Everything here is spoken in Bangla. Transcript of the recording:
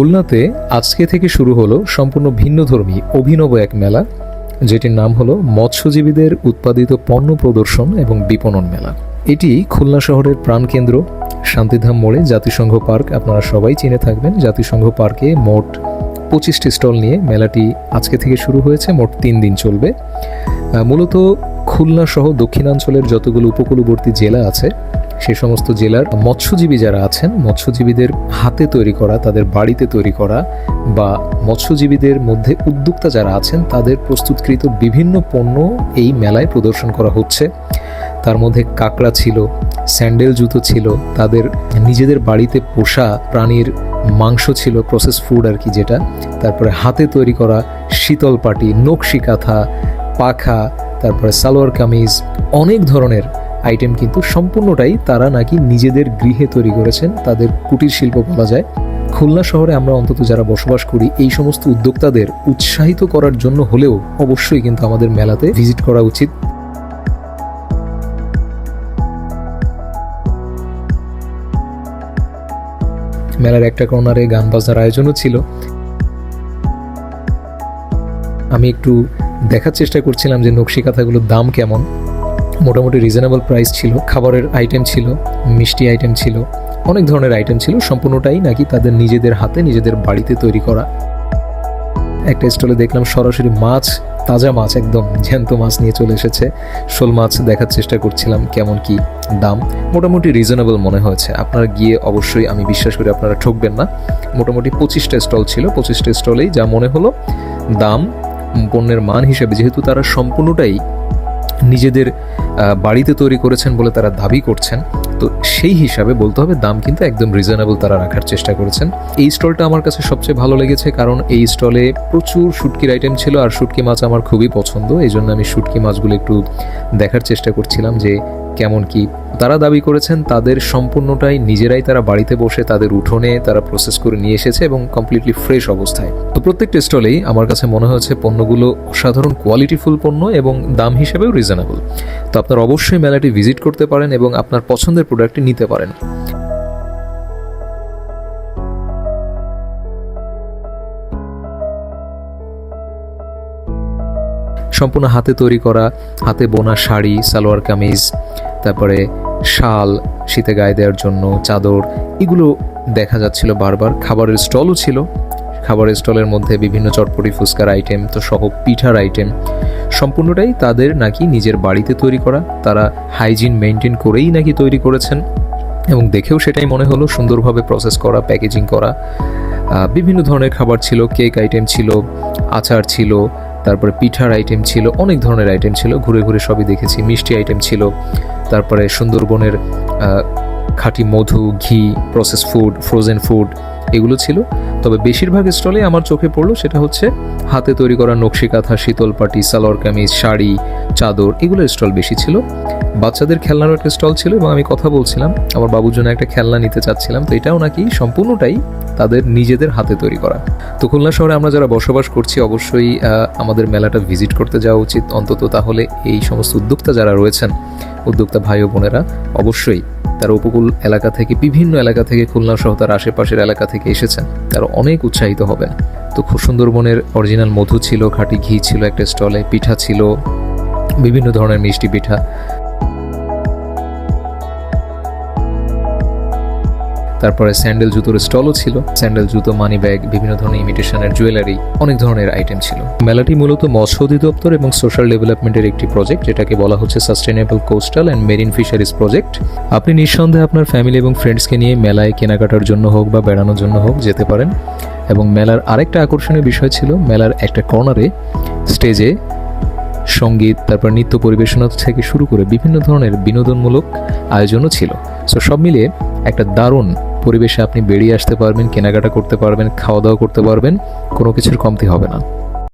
খুলনাতে আজকে থেকে শুরু হলো সম্পূর্ণ ভিন্নধর্মী অভিনব এক মেলা, যেটির নাম হলো মৎস্যজীবীদের উৎপাদিত পণ্য প্রদর্শন এবং বিপণন মেলা। এটি খুলনা শহরের প্রাণকেন্দ্র, শান্তিধাম মোড়ে জাতিসংঘ পার্ক, আপনারা সবাই চিনে থাকবেন। জাতিসংঘ পার্কে মোট পঁচিশটি স্টল নিয়ে মেলাটি আজকে থেকে শুরু হয়েছে, মোট তিন দিন চলবে। মূলত খুলনা সহ দক্ষিণাঞ্চলের যতগুলো উপকূলবর্তী জেলা আছে সে সমস্ত জেলার মৎস্যজীবী যারা আছেন, মৎস্যজীবীদের হাতে তৈরি করা, তাদের বাড়িতে তৈরি করা বা মৎস্যজীবীদের মধ্যে উদ্যোক্তা যারা আছেন, তাদের প্রস্তুতকৃত বিভিন্ন পণ্য এই মেলায় প্রদর্শন করা হচ্ছে। তার মধ্যে কাঁকড়া ছিল, স্যান্ডেল জুতো ছিল, তাদের নিজেদের বাড়িতে পোষা প্রাণীর মাংস ছিল প্রসেস ফুড আর কি যেটা। তারপরে হাতে তৈরি করা শীতল পাটি, নকশি কাঁথা, পাখা, তারপরে সালোয়ার কামিজ, অনেক ধরনের আইটেম কিন্তু সম্পূর্ণটাই তারা নাকি নিজেদের গৃহে তৈরি করেছেন, তাদের কুটির শিল্প বলা যায়। খুলনা শহরে আমরা অন্তত যারা বসবাস করি, এই সমস্ত উদ্যোক্তাদের উৎসাহিত করার জন্য হলেও অবশ্যই কিন্তু আমাদের মেলাতে ভিজিট করা উচিত। মেলার একটা কর্নারে গান বাজনার আয়োজনও ছিল। আমি একটু দেখার চেষ্টা করছিলাম যে নকশি কাঁথাগুলোর দাম কেমন। মোটামুটি রিজনেবল প্রাইস ছিল, খাবারের আইটেম ছিল, মিষ্টি আইটেম ছিল, অনেক ধরনের আইটেম ছিল, সম্পূর্ণটাই নাকি তাদের নিজেদের হাতে, নিজেদের বাড়িতে তৈরি করা। একটা স্টলে দেখলাম সরাসরি মাছ, তাজা মাছ, একদম জ্যান্ত মাছ নিয়ে চলে এসেছে। শোল মাছ দেখার চেষ্টা করছিলাম কেমন কি দাম। মোটামুটি রিজনেবল মনে হয়েছে। আপনারা গিয়ে অবশ্যই, আমি বিশ্বাস করি আপনারা ঠকবেন না। মোটামুটি পঁচিশটা স্টল ছিল। পঁচিশটা স্টলেই যা মনে হলো দাম, পণ্যের মান হিসেবে, যেহেতু তারা সম্পূর্ণটাই নিজেদের বাড়িতে তৈরি করেছেন বলে তারা দাবি করছেন। তো সেই হিসাবে বলতে হবে, দাম কিন্তু একদম রিজনেবল তারা রাখার চেষ্টা করেছেন। এই স্টলটা আমার কাছে সবচেয়ে ভালো লেগেছে, কারণ এই স্টলে প্রচুর শুটকির আইটেম ছিল আর শুটকি মাছ আমার খুবই পছন্দ। এই জন্য আমি শুটকি মাছগুলো একটু দেখার চেষ্টা করছিলাম যে কেমন কি তারা দাবি করেছেন তাদের সম্পূর্ণটাই নিজেরাই তারা বাড়িতে বসে তাদের উঠোনে তারা প্রসেস করে নিয়ে এসেছে এবং কমপ্লিটলি ফ্রেশ অবস্থায়। তো প্রত্যেকটা স্টলেই আমার কাছে মনে হয়েছে পণ্যগুলো অসাধারণ কোয়ালিটিফুল পণ্য এবং দাম হিসেবেও রিজনেবল তো আপনার অবশ্যই মেলাটি ভিজিট করতে পারেন এবং আপনার পছন্দের প্রোডাক্টটি নিতে পারেন। সম্পূর্ণ হাতে তৈরি করা, হাতে বোনা শাড়ি, সালোয়ার কামিজ, তারপরে শাল, শীতে গায়ে দেওয়ার জন্য চাদর, এগুলো দেখা যাচ্ছিল বারবার। খাবারের স্টলও ছিল। খাবারের স্টলের মধ্যে বিভিন্ন চটপটি, ফুচকার আইটেম তো সহ পিঠার আইটেম সম্পূর্ণটাই তাদের নাকি নিজের বাড়িতে তৈরি করা। তারা হাইজিন মেনটেন করেই নাকি তৈরি করেছেন। এবং দেখেও সেটাই মনে হলো সুন্দরভাবে প্রসেস করা প্যাকেজিং করা। বিভিন্ন ধরনের খাবার ছিল কেক আইটেম ছিল, আচার ছিল, তারপরে পিঠার আইটেম ছিল, অনেক ধরনের আইটেম ছিল। ঘুরে ঘুরে সবই দেখেছি। মিষ্টি আইটেম ছিল। তারপরে সুন্দরবনের খাঁটি মধু, ঘি প্রসেস ফুড ফ্রোজেন ফুড এগুলো ছিল। তবে বেশিরভাগ স্টলে আমার চোখে পড়ল সেটা হচ্ছে হাতে তৈরি করা নকশি কাঁথা শীতল পাটি সালোয়ার কামিজ, শাড়ি, চাদর এগুলোর স্টল বেশি ছিল। বাচ্চাদের খেলনারও একটা স্টল ছিল এবং আমি কথা বলছিলাম, আমার বাবুর জন্য একটা খেলনা নিতে চাচ্ছিলাম, তো এটাও নাকি সম্পূর্ণটাই তাদের নিজেদের হাতে তৈরি করা। তো খুলনা শহরে আমরা যারা বসবাস করছি, অবশ্যই আমাদের মেলাটা ভিজিট করতে যাওয়া উচিত। অন্তত তাহলে এই সমস্ত উদ্যোক্তা যারা রয়েছেন উদ্যোক্তা ভাই ও বোনেরা অবশ্যই তারা উপকূল এলাকা থেকে, বিভিন্ন এলাকা থেকে, খুলনা সহ তার আশেপাশের এলাকা থেকে এসেছেন। তারা অনেক উৎসাহিত হবে তো খুব সুন্দরবনের অরিজিনাল মধু ছিল, খাঁটি ঘি ছিল, একটা স্টলে পিঠা ছিল, বিভিন্ন ধরনের মিষ্টি পিঠা। তারপরে স্যান্ডেল জুতোর স্টলও ছিল। স্যান্ডেল জুতো, মানি ব্যাগ, বিভিন্ন ধরনের ইমিটেশনের জুয়েলারি, অনেক ধরনের আইটেম ছিল। মেলাটি মূলত মৎস্য অধিদপ্তর এবং সোশ্যাল ডেভেলপমেন্টের একটি প্রজেক্ট, যেটাকে বলা হচ্ছে sustainable coastal and marine fisheries project. আপনি নিঃসন্দেহে আপনার ফ্যামিলি এবং ফ্রেন্ডসকে নিয়ে মেলায়, কেনাকাটার জন্য হোক বা বেড়ানোর জন্য হোক যেতে পারেন। এবং মেলার আরেকটা আকর্ষণীয় বিষয় ছিল, মেলার একটা কর্নারে স্টেজে সংগীত, তারপর নৃত্য পরিবেশনা থেকে শুরু করে বিভিন্ন ধরনের বিনোদনমূলক আয়োজনও ছিল। সো সব মিলিয়ে একটা দারুণ পরিবেশে আপনি বেরিয়ে আসতে পারবেন, কেনাকাটা করতে পারবেন, খাওয়া দাওয়া করতে পারবেন, কোনো কিছুর কমতি হবে না।